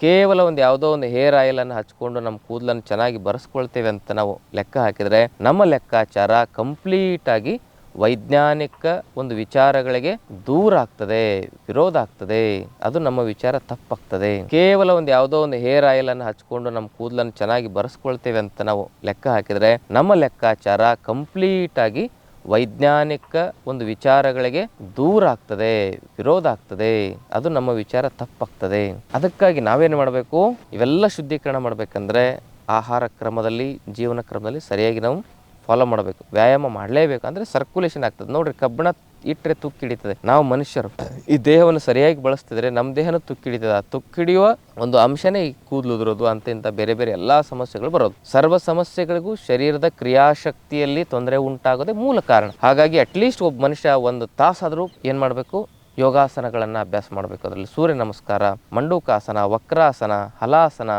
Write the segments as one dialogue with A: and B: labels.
A: ಕೇವಲ ಒಂದು ಯಾವುದೋ ಒಂದು ಹೇರ್ ಆಯಿಲನ್ನು ಹಚ್ಕೊಂಡು ನಮ್ಮ ಕೂದಲನ್ನು ಚೆನ್ನಾಗಿ ಬರೆಸ್ಕೊಳ್ತೇವೆ ಅಂತ ನಾವು ಲೆಕ್ಕ ಹಾಕಿದರೆ ನಮ್ಮ ಲೆಕ್ಕಾಚಾರ ಕಂಪ್ಲೀಟಾಗಿ ವೈಜ್ಞಾನಿಕ ಒಂದು ವಿಚಾರಗಳಿಗೆ ದೂರ ಆಗ್ತದೆ, ವಿರೋಧ ಆಗ್ತದೆ. ಅದು ನಮ್ಮ ವಿಚಾರ ತಪ್ಪಾಗ್ತದೆ. ಕೇವಲ ಒಂದು ಯಾವುದೋ ಒಂದು ಹೇರ್ ಆಯಿಲನ್ನು ಹಚ್ಕೊಂಡು ನಮ್ಮ ಕೂದಲನ್ನು ಚೆನ್ನಾಗಿ ಬರೆಸ್ಕೊಳ್ತೇವೆ ಅಂತ ನಾವು ಲೆಕ್ಕ ಹಾಕಿದರೆ ನಮ್ಮ ಲೆಕ್ಕಾಚಾರ ಕಂಪ್ಲೀಟಾಗಿ ವೈಜ್ಞಾನಿಕ ಒಂದು ವಿಚಾರಗಳಿಗೆ ದೂರ ಆಗ್ತದೆ, ವಿರೋಧ ಆಗ್ತದೆ. ಅದು ನಮ್ಮ ವಿಚಾರ ತಪ್ಪಾಗ್ತದೆ. ಅದಕ್ಕಾಗಿ ನಾವೇನು ಮಾಡಬೇಕು? ಇವೆಲ್ಲ ಶುದ್ಧೀಕರಣ ಮಾಡಬೇಕಂದ್ರೆ ಆಹಾರ ಕ್ರಮದಲ್ಲಿ, ಜೀವನ ಕ್ರಮದಲ್ಲಿ ಸರಿಯಾಗಿ ನಾವು ಫಾಲೋ ಮಾಡಬೇಕು. ವ್ಯಾಯಾಮ ಮಾಡಲೇಬೇಕು ಅಂದರೆ ಸರ್ಕ್ಯುಲೇಷನ್ ಆಗ್ತದೆ. ನೋಡ್ರಿ, ಕಬ್ಬಣ ಇಟ್ಟರೆ ತುಕ್ಕಿಡಿತದೆ ನಾವು ಮನುಷ್ಯರು, ಈ ದೇಹವನ್ನು ಸರಿಯಾಗಿ ಬಳಸ್ತಿದ್ರೆ ನಮ್ಮ ದೇಹನ ತುಕ್ಕಿಡಿತದೆ ಆ ತುಕ್ಕಿಡಿಯುವ ಒಂದು ಅಂಶನೇ ಈ ಕೂದಲು ಉದುರೋದು ಅಂತ ಇಂಥ ಬೇರೆ ಬೇರೆ ಎಲ್ಲ ಸಮಸ್ಯೆಗಳು ಬರೋದು. ಸರ್ವ ಸಮಸ್ಯೆಗಳಿಗೂ ಶರೀರದ ಕ್ರಿಯಾಶಕ್ತಿಯಲ್ಲಿ ತೊಂದರೆ ಉಂಟಾಗೋದೇ ಮೂಲ ಕಾರಣ. ಹಾಗಾಗಿ ಅಟ್ಲೀಸ್ಟ್ ಒಬ್ಬ ಮನುಷ್ಯ ಒಂದು ತಾಸಾದರೂ ಏನು ಮಾಡಬೇಕು? ಯೋಗಾಸನಗಳನ್ನು ಅಭ್ಯಾಸ ಮಾಡಬೇಕು. ಅದರಲ್ಲಿ ಸೂರ್ಯ ನಮಸ್ಕಾರ, ಮಂಡೂಕಾಸನ, ವಕ್ರಾಸನ, ಹಲಾಸನ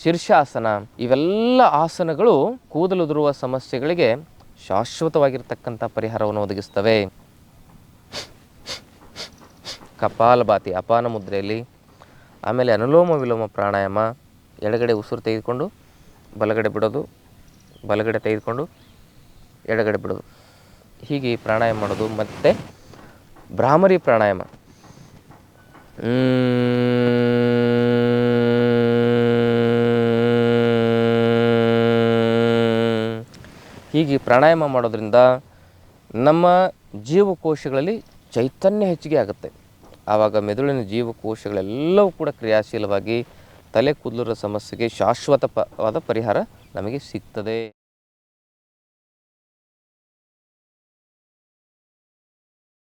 A: ಶೀರ್ಷಾಸನ ಇವೆಲ್ಲ ಆಸನಗಳು ಕೂದಲುದುರುವ ಸಮಸ್ಯೆಗಳಿಗೆ ಶಾಶ್ವತವಾಗಿರ್ತಕ್ಕಂಥ ಪರಿಹಾರವನ್ನು ಒದಗಿಸ್ತವೆ. ಕಪಾಲಭಾತಿ ಅಪಾನ ಮುದ್ರೆಯಲ್ಲಿ, ಆಮೇಲೆ ಅನುಲೋಮ ವಿಲೋಮ ಪ್ರಾಣಾಯಾಮ, ಎಡಗಡೆ ಉಸಿರು ತೆಗೆದುಕೊಂಡು ಬಲಗಡೆ ಬಿಡೋದು, ಬಲಗಡೆ ತೆಗೆದುಕೊಂಡು ಎಡಗಡೆ ಬಿಡೋದು. ಹೀಗೆ ಪ್ರಾಣಾಯಾಮ ಮಾಡೋದು ಮತ್ತು ಭ್ರಾಮರಿ ಪ್ರಾಣಾಯಾಮ. ಹೀಗೆ ಪ್ರಾಣಾಯಾಮ ಮಾಡೋದ್ರಿಂದ ನಮ್ಮ ಜೀವಕೋಶಗಳಲ್ಲಿ ಚೈತನ್ಯ ಹೆಚ್ಚಿಗೆ ಆಗುತ್ತೆ. ಆವಾಗ ಮೆದುಳಿನ ಜೀವಕೋಶಗಳೆಲ್ಲವೂ ಕೂಡ ಕ್ರಿಯಾಶೀಲವಾಗಿ ತಲೆ ಕೂದಲರ ಸಮಸ್ಯೆಗೆ ಶಾಶ್ವತವಾದ ಪರಿಹಾರ ನಮಗೆ ಸಿಗ್ತದೆ.